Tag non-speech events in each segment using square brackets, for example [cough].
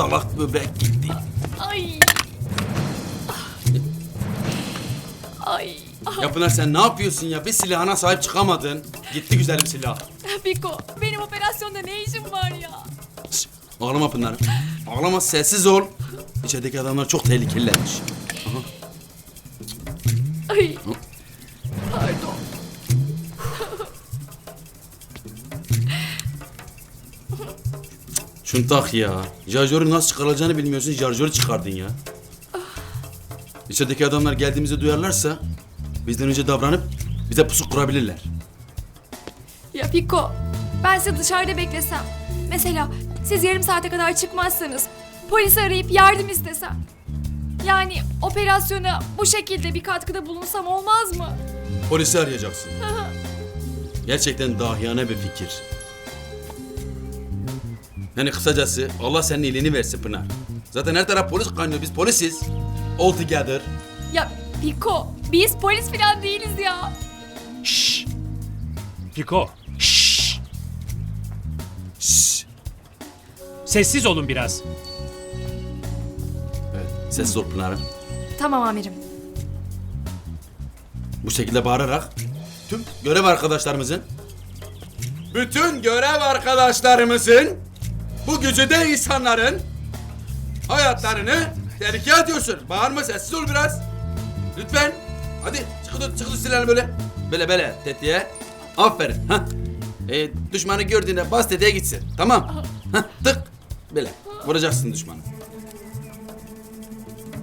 dalak böbrek gitti. Ay. Ay. Ya Pınar sen ne yapıyorsun ya? Bir silahına sahip çıkamadın. Gitti güzel bir silah. Piko benim operasyonda ne işim var ya? Şş, ağlama Pınar. Ağlama sessiz ol. İçerideki adamlar çok tehlikelilermiş. Ay. Pardon. Şunu tak ya. Şarjörü nasıl çıkarılacağını bilmiyorsun. Şarjörü çıkardın ya. İçerideki adamlar geldiğimizi duyarlarsa bizden önce davranıp bize pusu kurabilirler. Ya Piko ben sizi dışarıda beklesem. Mesela siz yarım saate kadar çıkmazsanız polisi arayıp yardım istesem. Yani operasyona bu şekilde bir katkıda bulunsam olmaz mı? Polisi arayacaksın. Gerçekten dahiyane bir fikir. Yani kısacası Allah senin iyiliğini versin Pınar. Zaten her taraf polis kaynıyor. Biz polisiz. All together. Ya Piko biz polis falan değiliz ya. Şşş. Piko. Şşş. Şşş. Sessiz olun biraz. Evet, sessiz ol Pınar'ım. Tamam amirim. Bu şekilde bağırarak tüm görev arkadaşlarımızın bütün görev arkadaşlarımızın bu güzide insanların hayatlarını tehlikeye atıyorsun. Bağırma sessiz ol biraz. Lütfen. Hadi çıkın çıkın silahını böyle. Böyle böyle tetiğe. Aferin. Ha. E, düşmanı gördüğünde bas tetiğe gitsin. Tamam. Ha, tık. Böyle. Vuracaksın düşmanı.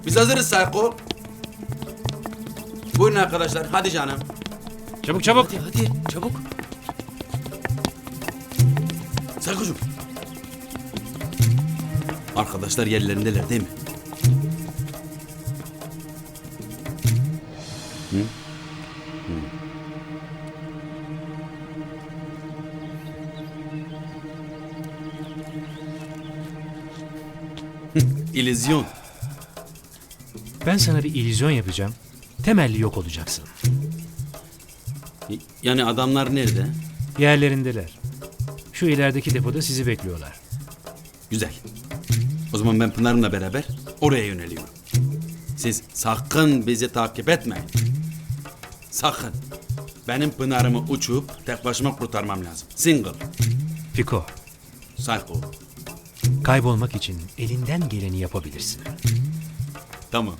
Biz hazırız Sayko. Buyurun arkadaşlar. Hadi canım. Çabuk çabuk. Hadi hadi çabuk. Saykocuğum. Arkadaşlar yerlerindeler değil mi? Hı? Hı. İllüzyon. Ben sana bir illüzyon yapacağım. Temelli yok olacaksın. Yani adamlar nerede? Yerlerindeler. Şu ilerideki depoda sizi bekliyorlar. Güzel. O zaman ben Pınar'ımla beraber oraya yöneliyorum. Siz sakın bizi takip etmeyin. Sakın. Benim Pınar'ımı uçup tek başıma kurtarmam lazım. Single. Piko, Psycho. kaybolmak için elinden geleni yapabilirsin. Tamam.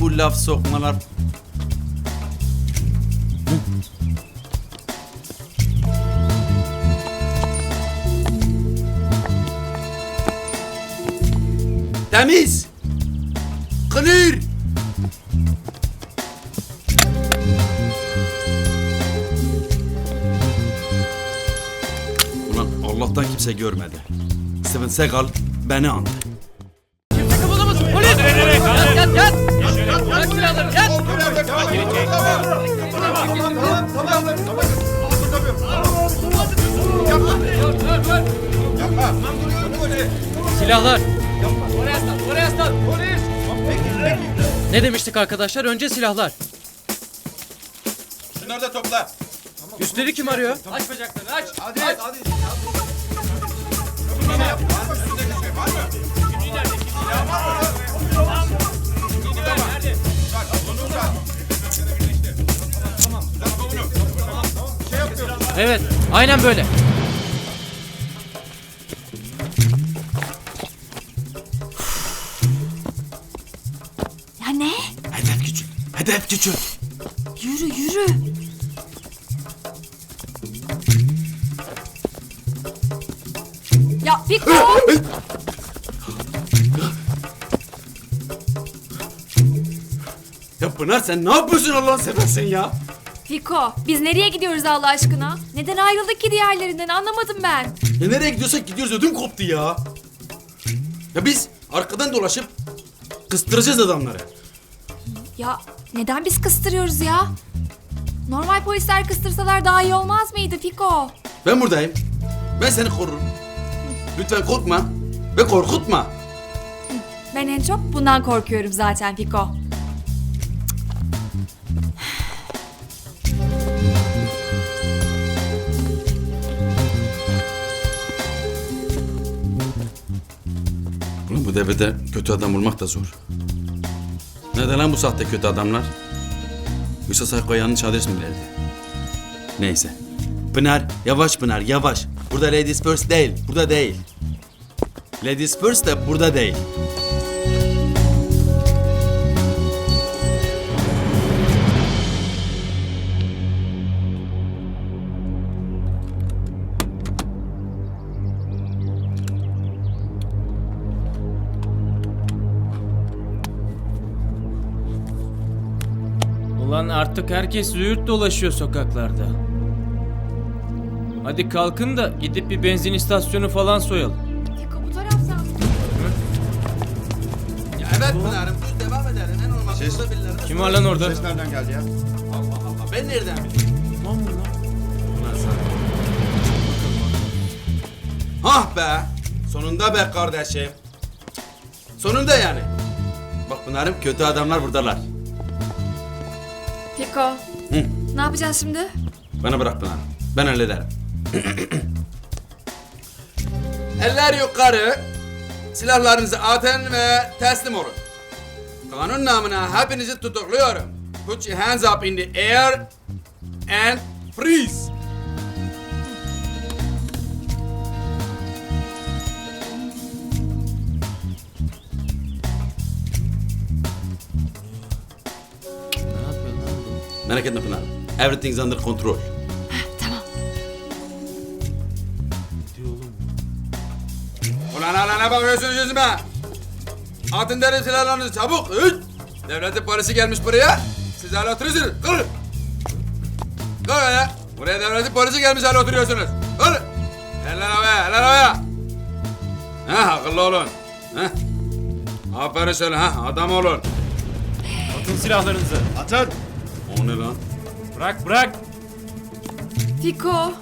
Bu laf sokmalar... Temiz. Clear. Ulan Allah'tan kimse görmedi. Steven Seagal beni andı. Silahlar. Ne demiştik arkadaşlar? Önce silahlar. Şunları da topla. Üstleri kim arıyor? Evet, aynen böyle. Hedef küçült. Yürü yürü. Ya Piko! Ya Pınar sen ne yapıyorsun Allah'ını seversen ya? Piko, biz nereye gidiyoruz Allah aşkına? Neden ayrıldık ki diğerlerinden anlamadım ben. Ya nereye gidiyorsak gidiyoruz ödüm koptu ya. Ya biz arkadan dolaşıp kıstıracağız adamları. Ya neden biz kıstırıyoruz ya? Normal polisler kıstırsalar daha iyi olmaz mıydı Fiko? Ben buradayım. Ben seni korurum. Lütfen korkma ve korkutma. Ben en çok bundan korkuyorum zaten Fiko. Ulan bu devirde kötü adam bulmak da zor. Neden lan bu sahte kötü adamlar? Yoksa Sayko yanlış adres mi verdi? Neyse. Pınar, yavaş Pınar, yavaş. Burada ladies first değil, burada değil. Ladies first de burada değil. Artık herkes züğürt dolaşıyor sokaklarda. Hadi kalkın da gidip bir benzin istasyonu falan soyalım. Fiko bu taraftan. Ya evet Pınar'ım, düz devam edelim. En olmaz burada birileri. Kim var lan orada? Ses nereden geldi ya? Allah Allah, ben nereden bileyim? Ulan sen- Hah be! Sonunda be kardeşim. Sonunda yani. Bak Pınar'ım kötü adamlar buradalar. Fiko. Hı. Ne yapacağız şimdi? Bana bırak Pınar. Ben hallederim. Eller yukarı. Silahlarınızı atın ve teslim olun. Kanun namına hepinizi tutukluyorum. Put your hands up in the air and freeze. Merak etme Pınar. Everything's under control. Tamam. Ulan hala ne bakıyorsunuz yüzüme? Atın derim silahlarınızı çabuk. Üç. Devletin polisi gelmiş buraya. Siz hala oturuyorsunuz. Kalın. Kalın ya. Buraya devletin polisi gelmiş hala oturuyorsunuz. Kalın. Eller havaya, eller havaya. Ha, akıllı olun. Ha. Aferin şöyle ha, adam olun. Atın silahlarınızı. Atın! O ne lan? Bırak bırak. Fiko.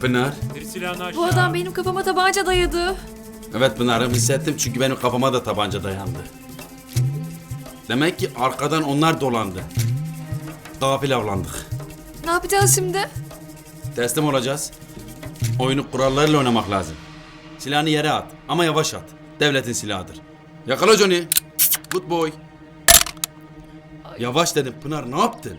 Pınar. Bir silahını aşağı. Bu adam benim kafama tabanca dayadı. Evet Pınar'ım hissettim çünkü benim kafama da tabanca dayandı. Demek ki arkadan onlar dolandı. Gafil avlandık. Ne yapacağız şimdi? Teslim olacağız. Oyunu kurallarıyla oynamak lazım. Silahını yere at ama yavaş at. Devletin silahıdır. Yakala Johnny. Good boy. Yavaş dedim Pınar ne yaptın?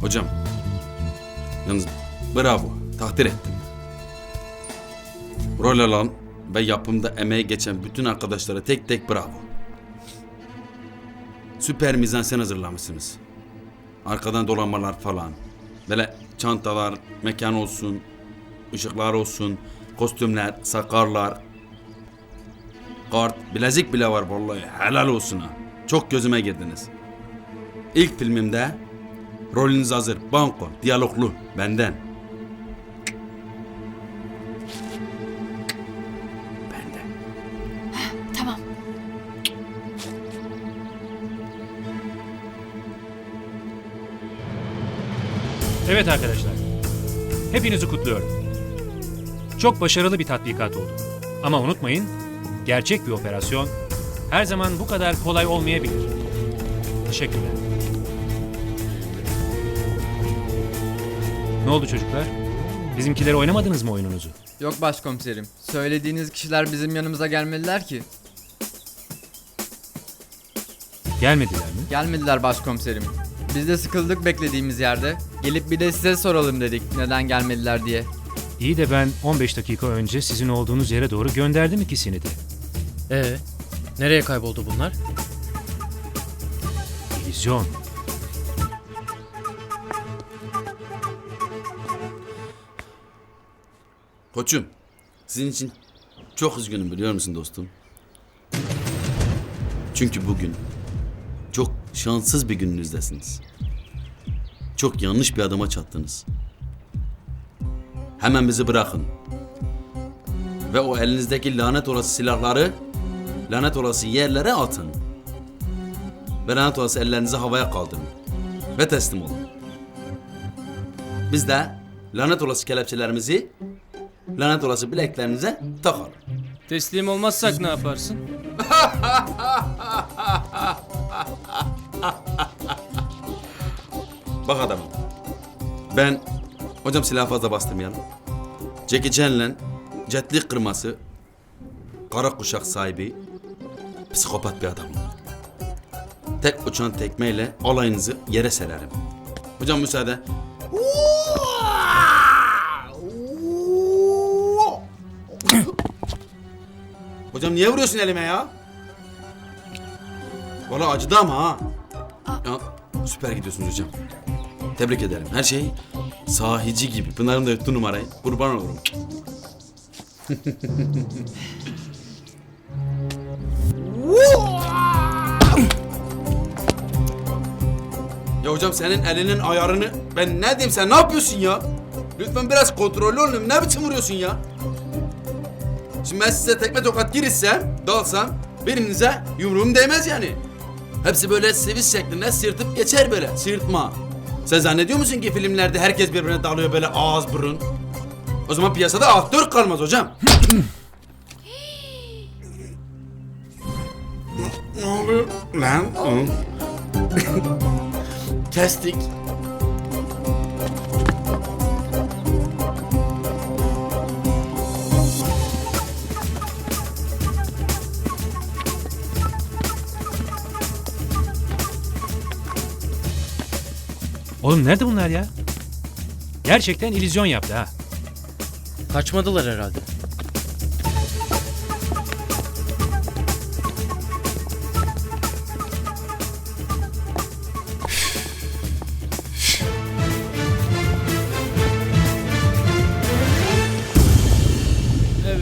Hocam. Yalnız bravo. Takdir ettim. Rol alan ve yapımda emeği geçen bütün arkadaşlara tek tek bravo. Süper mizansen hazırlamışsınız. Arkadan dolanmalar falan. Böyle çantalar, mekan olsun, ışıklar olsun, kostümler, sakarlar, kart, bilezik bile var vallahi. Helal olsun ha. Çok gözüme girdiniz. İlk filmimde rolünüz hazır, banko, diyaloglu, benden. Benden. Tamam. Evet arkadaşlar. Hepinizi kutluyorum. Çok başarılı bir tatbikat oldu. Ama unutmayın, gerçek bir operasyon her zaman bu kadar kolay olmayabilir. Teşekkürler. Ne oldu çocuklar? Bizimkileri oynamadınız mı oyununuzu? Yok başkomiserim. Söylediğiniz kişiler bizim yanımıza gelmediler ki. Gelmediler mi? Gelmediler başkomiserim. Biz de sıkıldık beklediğimiz yerde. Gelip bir de size soralım dedik neden gelmediler diye. İyi de ben 15 dakika önce sizin olduğunuz yere doğru gönderdim ikisini de. Ee, nereye kayboldu bunlar? İllüzyon. Koçum, sizin için çok üzgünüm biliyor musun dostum? Çünkü bugün çok şanssız bir gününüzdesiniz. Çok yanlış bir adama çattınız. Hemen bizi bırakın. Ve o elinizdeki lanet olası silahları lanet olası yerlere atın. Ve lanet olası ellerinizi havaya kaldırın. Ve teslim olun. Biz de lanet olası kelepçelerimizi lanet olası bileklerinize takalım. Teslim olmazsak ne yaparsın? Bak adamım. Ben Hocam silahı fazla bastırmayalım. Jackie Chan'le jetlik kırması, kara kuşak sahibi, psikopat bir adam. Tek uçan tekmeyle alayınızı yere sererim. Hocam müsaade. [coughs] Hocam niye vuruyorsun elime ya? Valla acıdı ama ha. Ya, süper gidiyorsunuz hocam. Tebrik ederim. Her şey sahici gibi. Pınar'ın da yuttu numarayı. Kurban olurum. ya hocam senin elinin ayarını ben ne diyeyim sen ne yapıyorsun ya? Lütfen biraz kontrollü olun. Ne biçim vuruyorsun ya? Şimdi ben size tekme tokat girişsem, dalsam birinize yumruğum değmez yani. Hepsi böyle seviş şeklinde sırtıp geçer böyle. Sırtma. Sen zannediyor musun ki filmlerde herkes birbirine dalıyor böyle ağız burun? O zaman piyasada aktör kalmaz hocam. ne oluyor lan? Kestik. Oğlum nerede bunlar ya? Gerçekten illüzyon yaptı ha. Kaçmadılar herhalde.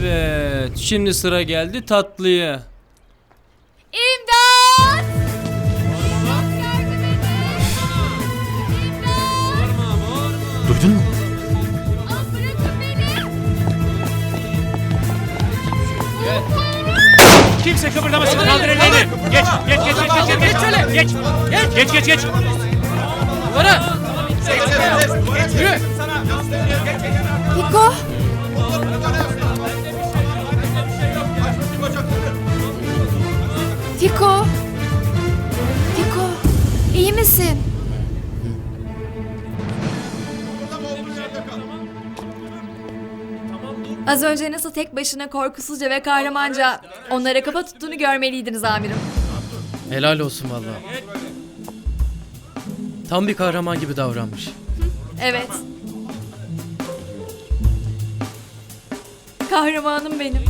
Evet, şimdi sıra geldi tatlıya. Bırakın beni! Kimse kıpırdamasın. Kaldır ellerini. Geç, geç, geç, geç, geç, geç, geç, şöyle. Geç, geç, geç, geç. Duvara! Fiko! Fiko! Fiko! İyi misin? Az önce nasıl tek başına korkusuzca ve kahramanca onlara kafa tuttuğunu görmeliydiniz amirim. Helal olsun vallahi. Tam bir kahraman gibi davranmış. Evet. Kahramanım benim.